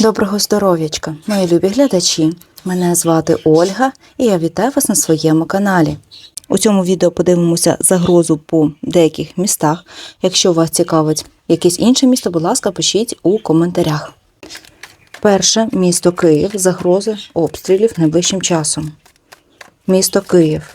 Доброго здоров'ячка, мої любі глядачі. Мене звати Ольга і я вітаю вас на своєму каналі. У цьому відео подивимося загрозу по деяких містах. Якщо вас цікавить якесь інше місто, будь ласка, пишіть у коментарях. Перше місто Київ. Загрози обстрілів найближчим часом. Місто Київ.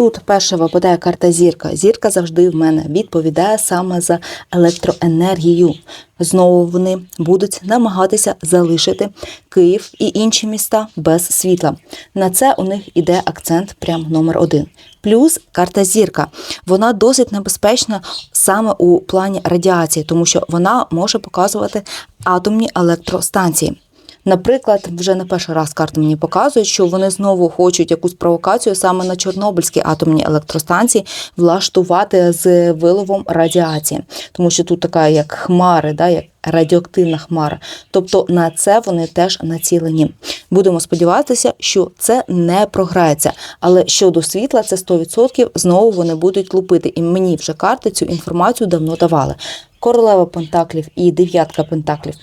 Тут перша випадає карта зірка. Зірка завжди в мене відповідає саме за електроенергію. Знову вони будуть намагатися залишити Київ і інші міста без світла. На це у них іде акцент прям номер один. Плюс карта зірка. Вона досить небезпечна саме у плані радіації, тому що вона може показувати атомні електростанції. Наприклад, вже не перший раз карти мені показують, що вони знову хочуть якусь провокацію саме на Чорнобильській атомній електростанції влаштувати з виловом радіації, тому що тут така як хмари, да, як радіоактивна хмара. Тобто на це вони теж націлені. Будемо сподіватися, що це не програється. Але щодо світла, це 100% знову вони будуть лупити. І мені вже карти цю інформацію давно давали. Королева Пентаклів і дев'ятка Пентаклів.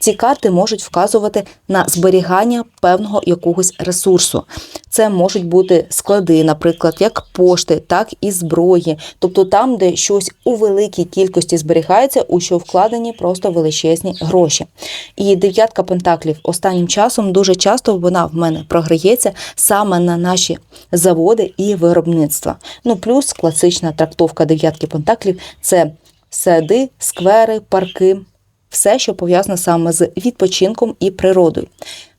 Ці карти можуть вказувати на зберігання певного якогось ресурсу. Це можуть бути склади, наприклад, як пошти, так і зброї, тобто там, де щось у великій кількості зберігається, у що вкладені просто величезні гроші. І дев'ятка пентаклів останнім часом дуже часто вона в мене програється саме на наші заводи і виробництва. Ну плюс класична трактовка дев'ятки пентаклів це сади, сквери, парки, все, що пов'язане саме з відпочинком і природою.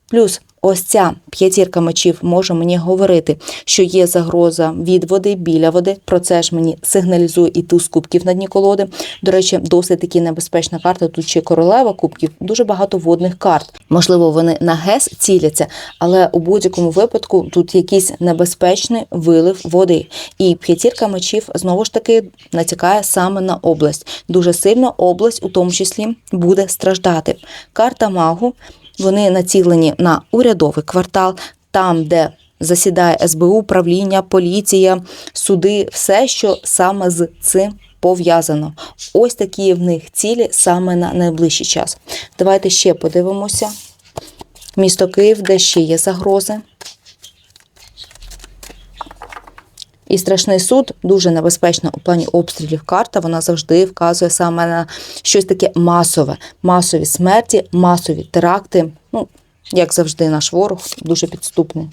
Плюс ось ця п'ятірка мечів може мені говорити, що є загроза від води, біля води. Про це ж мені сигналізує і туз кубків на дні колоди. До речі, досить таки небезпечна карта. Тут ще королева кубків, дуже багато водних карт. Можливо, вони на ГЕС ціляться, але у будь-якому випадку тут якийсь небезпечний вилив води. І п'ятірка мечів знову ж таки натякає саме на область. Дуже сильно область, у тому числі, буде страждати. Карта магу. Вони націлені на урядовий квартал, там, де засідає СБУ, управління, поліція, суди, все, що саме з цим пов'язано. Ось такі в них цілі саме на найближчий час. Давайте ще подивимося. Місто Київ, де ще є загрози. І страшний суд дуже небезпечна у плані обстрілів карта. Вона завжди вказує саме на щось таке масове, масові смерті, масові теракти. Ну, як завжди, наш ворог дуже підступний.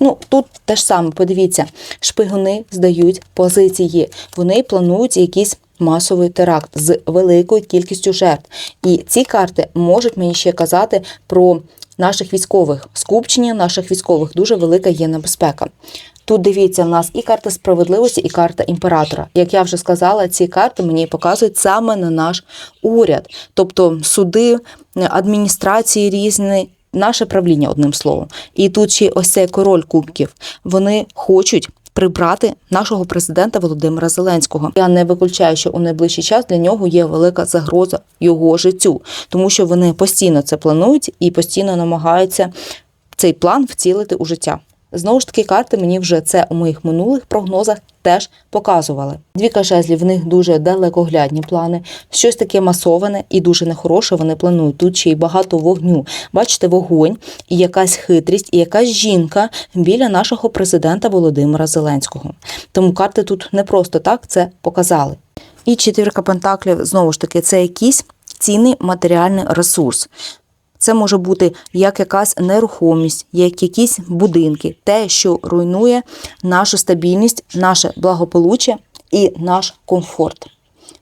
Ну, тут те ж саме, подивіться, шпигуни здають позиції. Вони планують якийсь масовий теракт з великою кількістю жертв. І ці карти можуть мені ще казати про наших військових. Скупчення наших військових дуже велика є небезпека. Тут дивіться, в нас і карта справедливості, і карта імператора. Як я вже сказала, ці карти мені показують саме на наш уряд, тобто суди, адміністрації різні. Наше правління, одним словом, і тут ще ось цей король кубків. Вони хочуть прибрати нашого президента Володимира Зеленського. Я не виключаю, що у найближчий час для нього є велика загроза його життю, тому що вони постійно це планують і постійно намагаються цей план вцілити у життя. Знову ж таки, карти мені вже це у моїх минулих прогнозах теж показували. Дві жезлів, в них дуже далекоглядні плани, щось таке масоване і дуже нехороше вони планують. Тут ще й багато вогню. Бачите, вогонь і якась хитрість, і якась жінка біля нашого президента Володимира Зеленського. Тому карти тут не просто так це показали. І четвірка пентаклів знову ж таки це якийсь цінний матеріальний ресурс. Це може бути як якась нерухомість, як якісь будинки, те, що руйнує нашу стабільність, наше благополуччя і наш комфорт.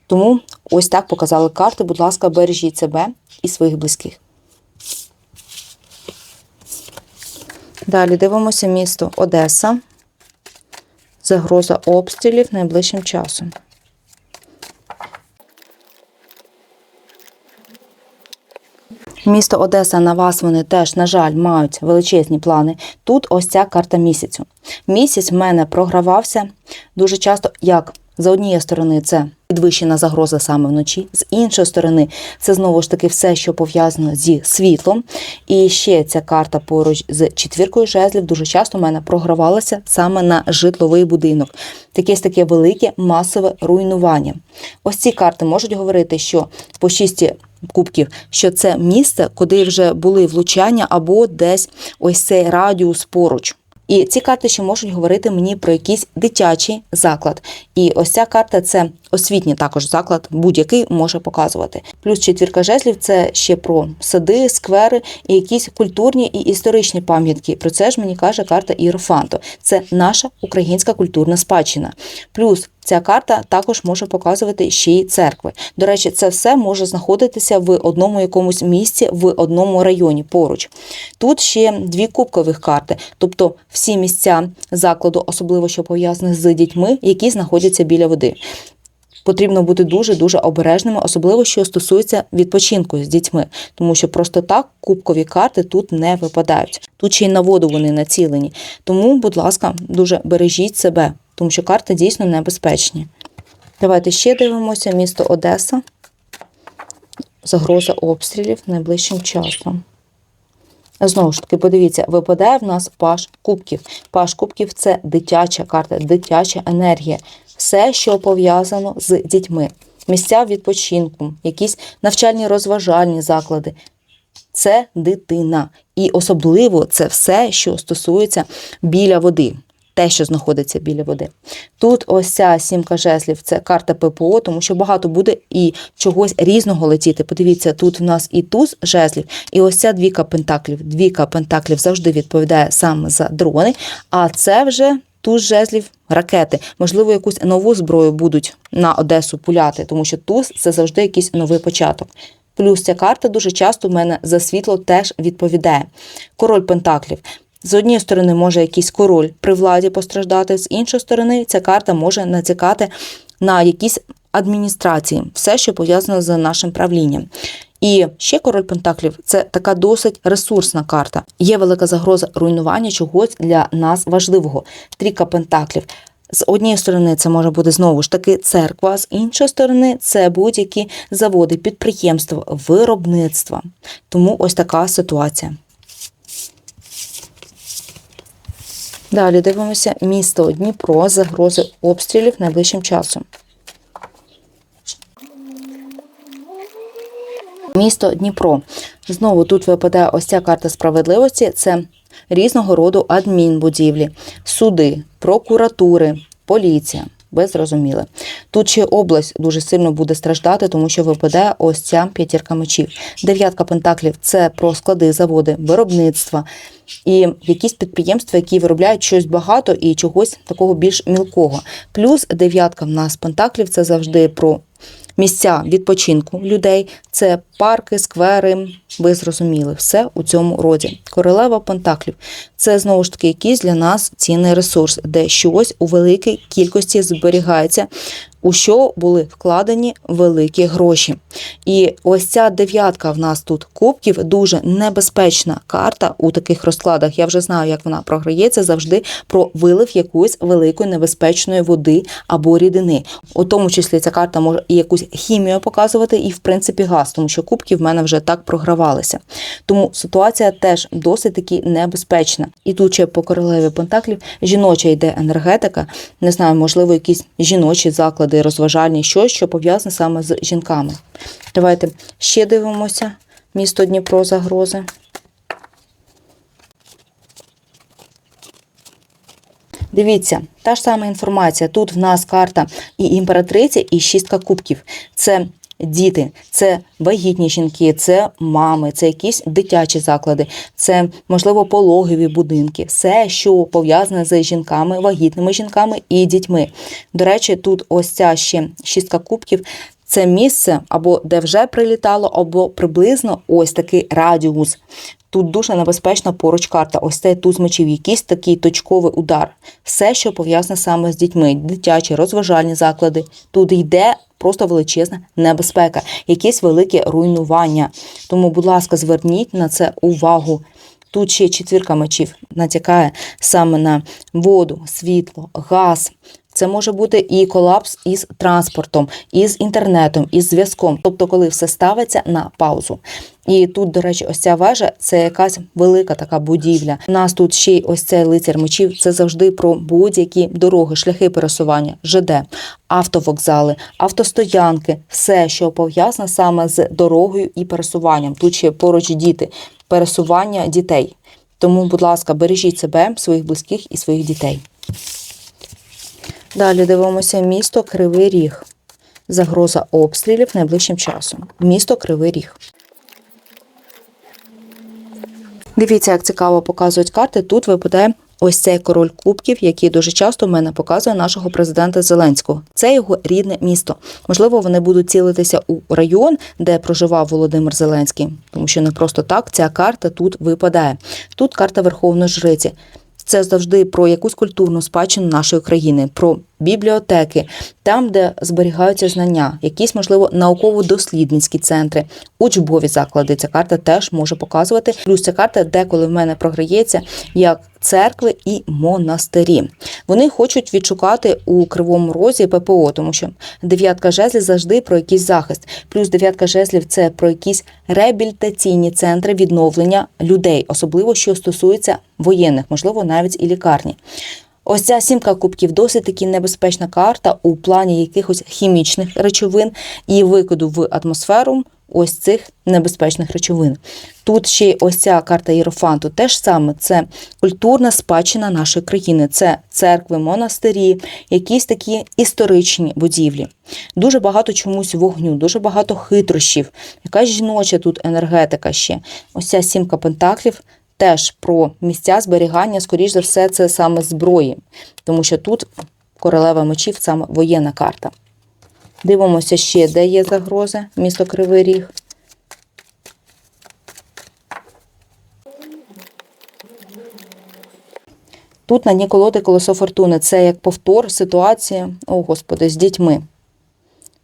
Тому ось так показали карти. Будь ласка, бережіть себе і своїх близьких. Далі дивимося місто Одеса. Загроза обстрілів найближчим часом. Місто Одеса на вас вони теж, на жаль, мають величезні плани. Тут ось ця карта місяцю. Місяць в мене програвався дуже часто, як за однієї сторони, це підвищена загроза саме вночі. З іншої сторони, це знову ж таки все, що пов'язано зі світлом. І ще ця карта поруч з четвіркою жезлів дуже часто в мене програвалася саме на житловий будинок. Якесь таке велике масове руйнування. Ось ці карти можуть говорити, що по шісті кубків, що це місце, куди вже були влучання, або десь ось цей радіус поруч. І ці карти ще можуть говорити мені про якийсь дитячий заклад. І ось ця карта це освітній також заклад, будь-який може показувати. Плюс четвірка жезлів це ще про сади, сквери і якісь культурні і історичні пам'ятки. Про це ж мені каже карта Іерофанту. Це наша українська культурна спадщина. Плюс Ця карта також може показувати ще й церкви. До речі, це все може знаходитися в одному якомусь місці, в одному районі поруч. Тут ще дві кубкових карти, тобто всі місця закладу, особливо що пов'язані з дітьми, які знаходяться біля води. Потрібно бути дуже дуже обережними, особливо що стосується відпочинку з дітьми, тому що просто так кубкові карти тут не випадають. Тут ще й на воду вони націлені. Тому, будь ласка, дуже бережіть себе, тому що карти дійсно небезпечні. Давайте ще дивимося місто Одеса. Загроза обстрілів найближчим часом. Знову ж таки, подивіться, випадає в нас паш кубків. Паш кубків це дитяча карта, дитяча енергія. Все, що пов'язано з дітьми. Місця відпочинку, якісь навчальні розважальні заклади. Це дитина. І особливо це все, що стосується біля води. Те, що знаходиться біля води. Тут ось ця сімка жезлів це карта ППО, тому що багато буде і чогось різного летіти. Подивіться, тут в нас і туз жезлів, і ось ця двіка пентаклів. Двіка пентаклів завжди відповідає саме за дрони, а це вже туз жезлів ракети. Можливо, якусь нову зброю будуть на Одесу пуляти, тому що туз це завжди якийсь новий початок. Плюс ця карта дуже часто в мене за світло теж відповідає. Король Пентаклів. З однієї сторони, може якийсь король при владі постраждати, з іншої сторони, ця карта може націкати на якісь адміністрації, все, що пов'язано з нашим правлінням. І ще король Пентаклів це така досить ресурсна карта. Є велика загроза руйнування чогось для нас важливого. Трійка Пентаклів. З однієї сторони, це може бути знову ж таки церква, з іншої сторони, це будь-які заводи, підприємства, виробництва. Тому ось така ситуація. Далі дивимося місто Дніпро, загрози обстрілів найближчим часом. Місто Дніпро. Знову тут випадає ось ця карта справедливості. Це різного роду адмінбудівлі, суди, прокуратури, поліція. Ви зрозуміли. Тут ще область дуже сильно буде страждати, тому що випадає ось ця п'ятірка мечів. Дев'ятка пентаклів це про склади, заводи, виробництва і якісь підприємства, які виробляють щось багато і чогось такого більш мілкого. Плюс дев'ятка в нас пентаклів це завжди про місця відпочинку людей, це парки, сквери. Ви зрозуміли, все у цьому роді. Королева Пентаклів це знову ж таки якийсь для нас цінний ресурс, де щось у великій кількості зберігається, у що були вкладені великі гроші. І ось ця дев'ятка в нас тут кубків дуже небезпечна карта у таких розкладах. Я вже знаю, як вона програється завжди про вилив якоїсь великої небезпечної води або рідини. У тому числі ця карта може і якусь хімію показувати, і в принципі газ, тому що кубки в мене вже так програвалися. Тому ситуація теж досить таки небезпечна. І тут ще по королеві Пентаклів жіноча йде енергетика. Не знаю, можливо, якісь жіночі заклади, розважальні, щось, що пов'язане саме з жінками. Давайте ще дивимося місто Дніпро загрози. Дивіться, та ж сама інформація. Тут в нас карта і імператриця, і шістка кубків. Це діти, це вагітні жінки, це мами, це якісь дитячі заклади, це можливо пологові будинки, все, що пов'язане з жінками, вагітними жінками і дітьми. До речі, тут ось ця ще шістка кубків. Це місце, або де вже прилітало, або приблизно ось такий радіус. Тут дуже небезпечна поруч карта. Ось цей туз мечів, якийсь такий точковий удар. Все, що пов'язане саме з дітьми, дитячі, розважальні заклади. Тут йде просто величезна небезпека, якесь велике руйнування. Тому, будь ласка, зверніть на це увагу. Тут ще четвірка мечів натякає саме на воду, світло, газ, Це може бути і колапс із транспортом, із інтернетом, із зв'язком, тобто, коли все ставиться на паузу. І тут, до речі, ось ця вежа це якась велика така будівля. У нас тут ще й ось цей лицар мечів. Це завжди про будь-які дороги, шляхи пересування, ЖД, автовокзали, автостоянки, все, що пов'язане саме з дорогою і пересуванням. Тут ще поруч діти, пересування дітей. Тому, будь ласка, бережіть себе, своїх близьких і своїх дітей. Далі дивимося місто Кривий Ріг. Загроза обстрілів найближчим часом. Місто Кривий Ріг. Дивіться, як цікаво показують карти. Тут випадає ось цей король кубків, який дуже часто в мене показує нашого президента Зеленського. Це його рідне місто. Можливо, вони будуть цілитися у район, де проживав Володимир Зеленський, тому що не просто так ця карта тут випадає. Тут карта Верховної Жриці. Це завжди про якусь культурну спадщину нашої країни, про бібліотеки, там, де зберігаються знання, якісь, можливо, науково-дослідницькі центри, учбові заклади. Ця карта теж може показувати. Плюс ця карта деколи в мене програється як церкви і монастирі. Вони хочуть відшукати у кривому розі ППО, тому що дев'ятка жезлів завжди про якийсь захист. Плюс дев'ятка жезлів це про якісь реабілітаційні центри відновлення людей, особливо що стосується воєнних, можливо, навіть і лікарні. Ось ця сімка кубків досить таки небезпечна карта у плані якихось хімічних речовин і викиду в атмосферу ось цих небезпечних речовин. Тут ще й ось ця карта Єрофанту теж саме це культурна спадщина нашої країни, це церкви, монастирі, якісь такі історичні будівлі. Дуже багато чомусь вогню, дуже багато хитрощів, якась жіноча тут енергетика ще. Ось ця сімка пентаклів теж про місця зберігання, скоріш за все, це саме зброї, тому що тут королева мечів саме воєнна карта. Дивимося ще, де є загроза, місто Кривий Ріг. Тут на дні колоди колесо фортуни. Це як повтор ситуація, о господи, з дітьми.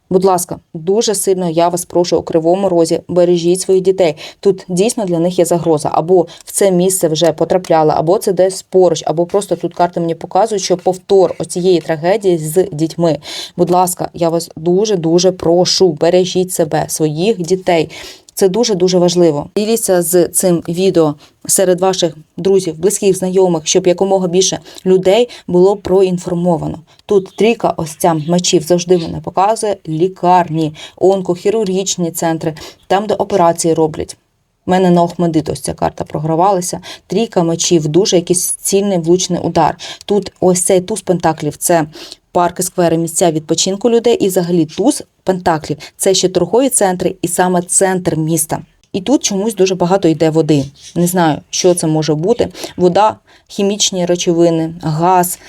Будь ласка, дуже сильно я вас прошу у кривому розі, бережіть своїх дітей. Тут дійсно для них є загроза. Або в це місце вже потрапляла, або це десь поруч, або просто тут карти мені показують, що повтор оцієї трагедії з дітьми. Будь ласка, я вас дуже дуже прошу, бережіть себе, своїх дітей. Це дуже дуже важливо. Діліться з цим відео серед ваших друзів, близьких, знайомих, щоб якомога більше людей було проінформовано. Тут трійка ось ця мечів завжди мене показує лікарні, онкохірургічні центри, там, де операції роблять. У мене на Охмедит ось ця карта програвалася. Трійка мечів, дуже якийсь цільний влучний удар. Тут ось цей туз пентаклів це парки, сквери, місця відпочинку людей і взагалі туз пентаклів це ще торгові центри і саме центр міста. І тут чомусь дуже багато йде води. Не знаю, що це може бути. Вода, хімічні речовини, газ,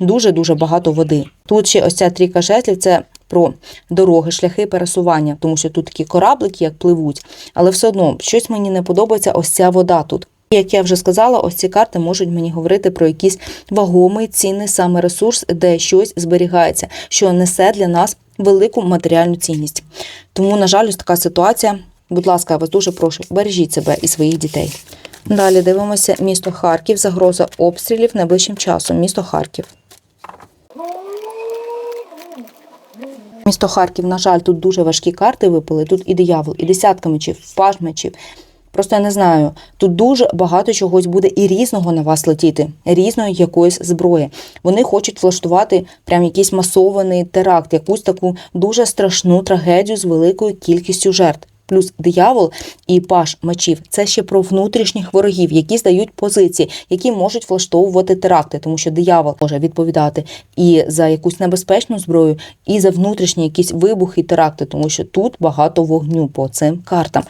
дуже-дуже багато води. Тут ще ось ця трійка жезлів – це про дороги, шляхи пересування, тому що тут такі кораблики, як пливуть, але все одно щось мені не подобається ось ця вода тут. Як я вже сказала, ось ці карти можуть мені говорити про якийсь вагомий цінний саме ресурс, де щось зберігається, що несе для нас велику матеріальну цінність. Тому, на жаль, ось така ситуація. Будь ласка, я вас дуже прошу, бережіть себе і своїх дітей. Далі дивимося місто Харків, загроза обстрілів найближчим часом. Місто Харків. Місто Харків, на жаль, тут дуже важкі карти випали. Тут і диявол, і десятка мечів, паж мечів. Просто я не знаю. Тут дуже багато чогось буде і різного на вас летіти, різної якоїсь зброї. Вони хочуть влаштувати прям якийсь масований теракт, якусь таку дуже страшну трагедію з великою кількістю жертв. Плюс диявол і паш мечів це ще про внутрішніх ворогів, які здають позиції, які можуть влаштовувати теракти, тому що диявол може відповідати і за якусь небезпечну зброю, і за внутрішні якісь вибухи теракти, тому що тут багато вогню по цим картам.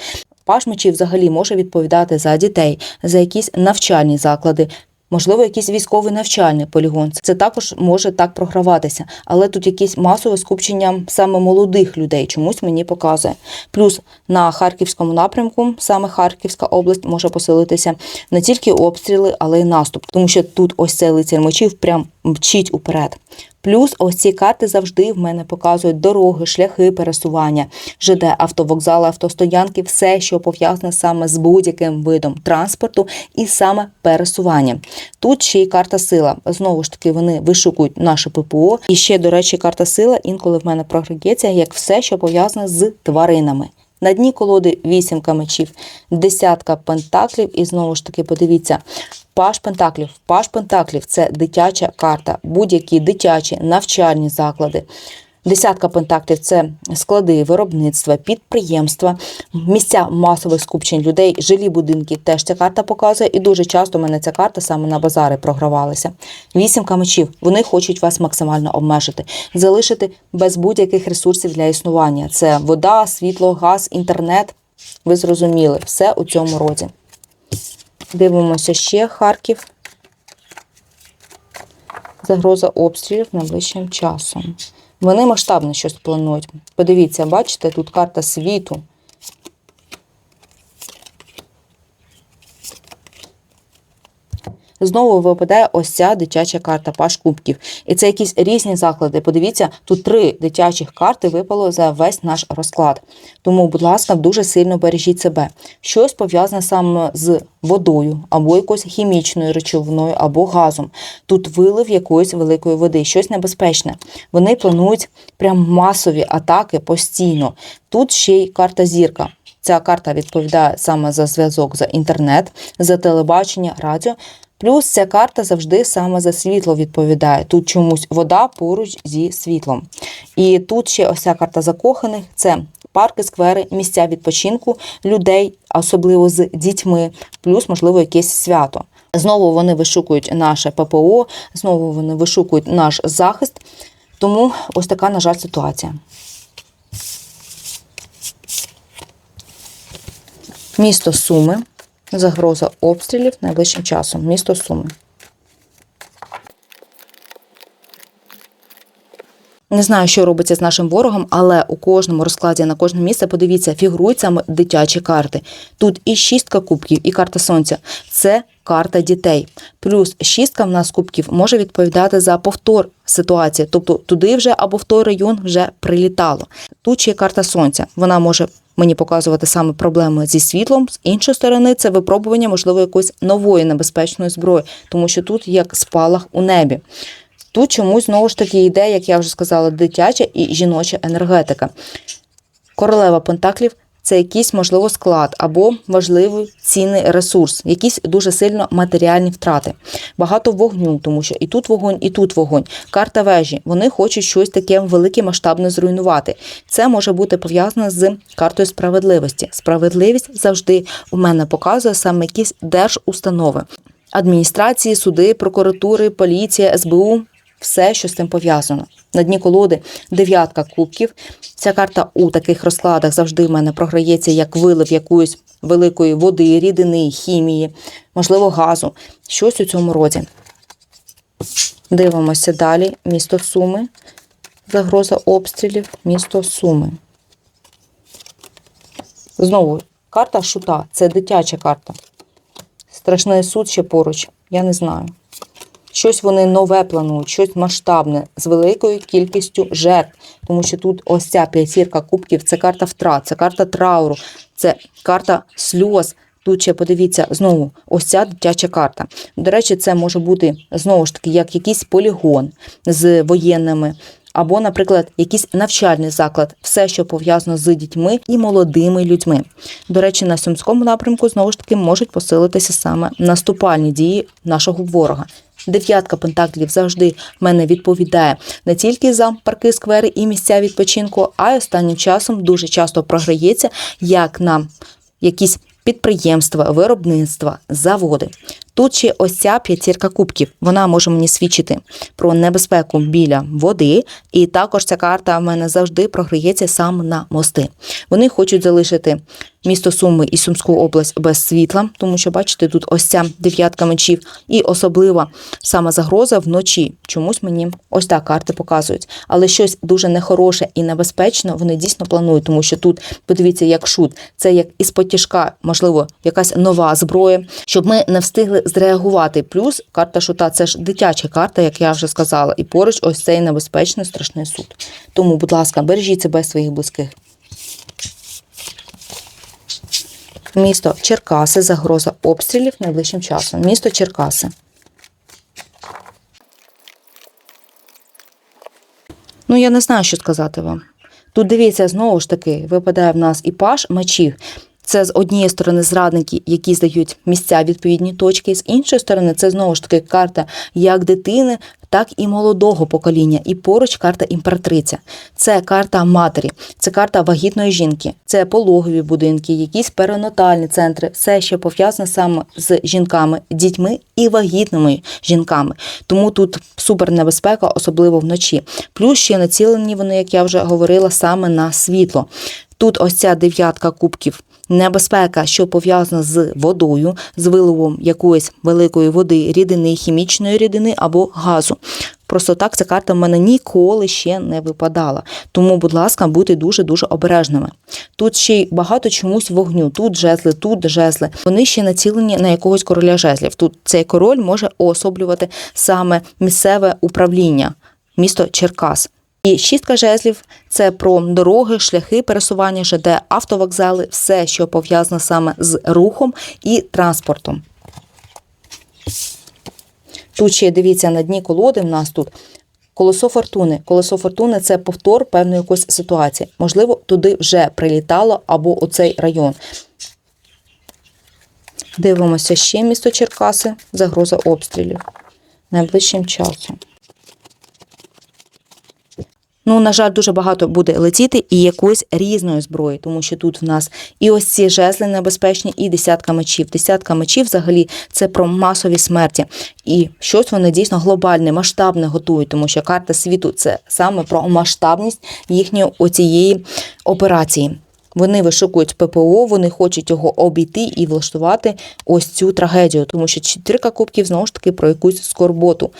Паш мечів взагалі може відповідати за дітей, за якісь навчальні заклади. Можливо, якийсь військовий навчальний полігон. Це також може так програватися, але тут якесь масове скупчення саме молодих людей чомусь мені показує. Плюс на харківському напрямку, саме Харківська область, може посилитися не тільки обстріли, але й наступ, тому що тут ось цей лицар мечів прям мчить уперед. Плюс ось ці карти завжди в мене показують дороги, шляхи пересування, ЖД, автовокзали, автостоянки, все, що пов'язане саме з будь-яким видом транспорту і саме пересуванням. Тут ще й карта сила. Знову ж таки, вони вишукують наше ППО. І ще, до речі, карта сила інколи в мене програється як все, що пов'язане з тваринами. На дні колоди вісімка мечів, десятка пентаклів, і знову ж таки, подивіться, паш пентаклів. Паш пентаклів це дитяча карта, будь-які дитячі навчальні заклади. Десятка пентаклів це склади, виробництва, підприємства, місця масових скупчень людей, жилі будинки. Теж ця карта показує, і дуже часто в мене ця карта саме на базари програвалася. Вісімка мечів. Вони хочуть вас максимально обмежити, залишити без будь-яких ресурсів для існування. Це вода, світло, газ, інтернет. Ви зрозуміли, все у цьому роді. Дивимося ще Харків. Загроза обстрілів найближчим часом. Вони масштабно щось планують. Подивіться, бачите, тут карта світу. Знову випадає ось ця дитяча карта Паш Кубків. І це якісь різні заклади. Подивіться, тут три дитячих карти випало за весь наш розклад. Тому, будь ласка, дуже сильно бережіть себе. Щось пов'язане саме з водою, або якоюсь хімічною речовиною, або газом. Тут вилив якоїсь великої води, щось небезпечне. Вони планують прям масові атаки постійно. Тут ще й карта зірка. Ця карта відповідає саме за зв'язок, за інтернет, за телебачення, радіо. Плюс ця карта завжди саме за світло відповідає. Тут чомусь вода поруч зі світлом. І тут ще ось ця карта закоханих це парки, сквери, місця відпочинку людей, особливо з дітьми, плюс, можливо, якесь свято. Знову вони вишукують наше ППО, знову вони вишукують наш захист. Тому ось така, на жаль, ситуація. Місто Суми. Загроза обстрілів найближчим часом. Місто Суми. Не знаю, що робиться з нашим ворогом, але у кожному розкладі на кожне місце, подивіться, фігурують саме дитячі карти. Тут і шістка кубків, і карта сонця. Це карта дітей. Плюс шістка в нас кубків може відповідати за повтор ситуації. Тобто туди вже або в той район вже прилітало. Тут ще є карта сонця. Вона може мені показувати саме проблеми зі світлом. З іншої сторони, це випробування, можливо, якоїсь нової небезпечної зброї, тому що тут як спалах у небі. Тут чомусь знову ж таки йде, як я вже сказала, дитяча і жіноча енергетика. Королева Пентаклів це якийсь, можливо, склад або важливий цінний ресурс, якісь дуже сильно матеріальні втрати. Багато вогню, тому що і тут вогонь, і тут вогонь. Карта вежі. Вони хочуть щось таке велике масштабне зруйнувати. Це може бути пов'язано з картою справедливості. Справедливість завжди у мене показує саме якісь держустанови. Адміністрації, суди, прокуратури, поліція, СБУ все, що з цим пов'язано. На дні колоди дев'ятка кубків. Ця карта у таких розкладах завжди в мене програється як вилив якоїсь великої води, рідини, хімії, можливо, газу. Щось у цьому роді. Дивимося далі. Місто Суми. Загроза обстрілів. Місто Суми. Знову карта шута. Це дитяча карта. Страшний суд ще поруч. Я не знаю. Щось вони нове планують, щось масштабне з великою кількістю жертв. Тому що тут ось ця п'ятірка кубків це карта втрат, це карта трауру, це карта сльоз. Тут ще подивіться знову ось ця дитяча карта. До речі, це може бути знову ж таки як якийсь полігон з воєнними. Або, наприклад, якийсь навчальний заклад, все, що пов'язано з дітьми і молодими людьми. До речі, на сумському напрямку знову ж таки можуть посилитися саме наступальні дії нашого ворога. Дев'ятка пентаклів завжди в мене відповідає не тільки за парки, сквери і місця відпочинку, а й останнім часом дуже часто програється як на якісь підприємства, виробництва, заводи. Тут ще ось ця п'ятірка кубків. Вона може мені свідчити про небезпеку біля води, і також ця карта в мене завжди програється саме на мости. Вони хочуть залишити місто Суми і Сумську область без світла, тому що, бачите, тут ось ця дев'ятка мечів, і особлива саме загроза вночі. Чомусь мені ось так карти показують. Але щось дуже нехороше і небезпечне вони дійсно планують, тому що тут, подивіться, як шут, це як із потяжка, можливо, якась нова зброя, щоб ми не встигли зреагувати. Плюс карта шута це ж дитяча карта, як я вже сказала, і поруч ось цей небезпечний страшний суд. Тому, будь ласка, бережіть себе своїх близьких. Місто Черкаси, загроза обстрілів найближчим часом. Місто Черкаси. Ну, я не знаю, що сказати вам. Тут дивіться, знову ж таки, випадає в нас і паш мечів. Це з однієї сторони зрадники, які здають місця відповідні точки, з іншої сторони, це знову ж таки карта як дитини, так і молодого покоління. І поруч карта імператриця. Це карта матері, це карта вагітної жінки, це пологові будинки, якісь перинатальні центри, все, що пов'язане саме з жінками, дітьми і вагітними жінками. Тому тут супер небезпека, особливо вночі. Плюс ще націлені вони, як я вже говорила, саме на світло. Тут ось ця дев'ятка кубків. Небезпека, що пов'язана з водою, з виливом якоїсь великої води, рідини, хімічної рідини або газу. Просто так ця карта в мене ніколи ще не випадала. Тому, будь ласка, будьте дуже-дуже обережними. Тут ще й багато чомусь вогню. Тут жезли, тут жезли. Вони ще націлені на якогось короля жезлів. Тут цей король може уособлювати саме місцеве управління, місто Черкас. І шістка жезлів це про дороги, шляхи пересування, ЖД, автовокзали, все, що пов'язане саме з рухом і транспортом. Тут ще дивіться на дні колоди. В нас тут колесо фортуни. Колесо фортуни це повтор певної якоїсь ситуації. Можливо, туди вже прилітало або у цей район. Дивимося ще місто Черкаси, загроза обстрілів найближчим часом. Ну, на жаль, дуже багато буде летіти і якоїсь різної зброї, тому що тут в нас і ось ці жезли небезпечні, і десятка мечів. Десятка мечів взагалі це про масові смерті. І щось вони дійсно глобальне, масштабне готують, тому що карта світу це саме про масштабність їхньої оцієї операції. Вони вишукують ППО, вони хочуть його обійти і влаштувати ось цю трагедію, тому що чотирка кубків знову ж таки про якусь скорботу,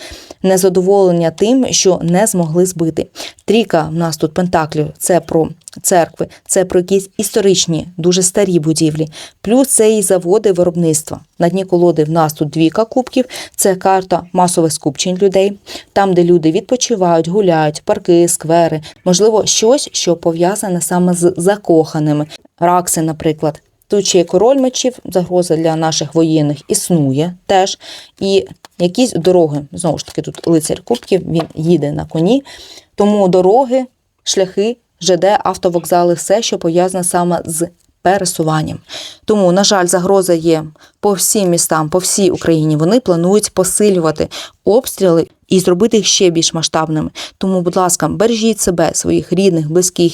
незадоволення тим, що не змогли збити. Трійка в нас тут пентаклів це про церкви, це про якісь історичні, дуже старі будівлі. Плюс це і заводи виробництва. На дні колоди в нас тут двійка кубків. Це карта масових скупчень людей, там, де люди відпочивають, гуляють, парки, сквери, можливо, щось, що пов'язане саме з закоханими. Ракси, наприклад. Тут ще є король мечів, загроза для наших воєнних існує теж. І якісь дороги, знову ж таки, тут лицар кубків, він їде на коні. Тому дороги, шляхи, ЖД, автовокзали, все, що пов'язане саме з пересуванням. Тому, на жаль, загроза є по всім містам, по всій Україні. Вони планують посилювати обстріли і зробити їх ще більш масштабними. Тому, будь ласка, бережіть себе, своїх рідних, близьких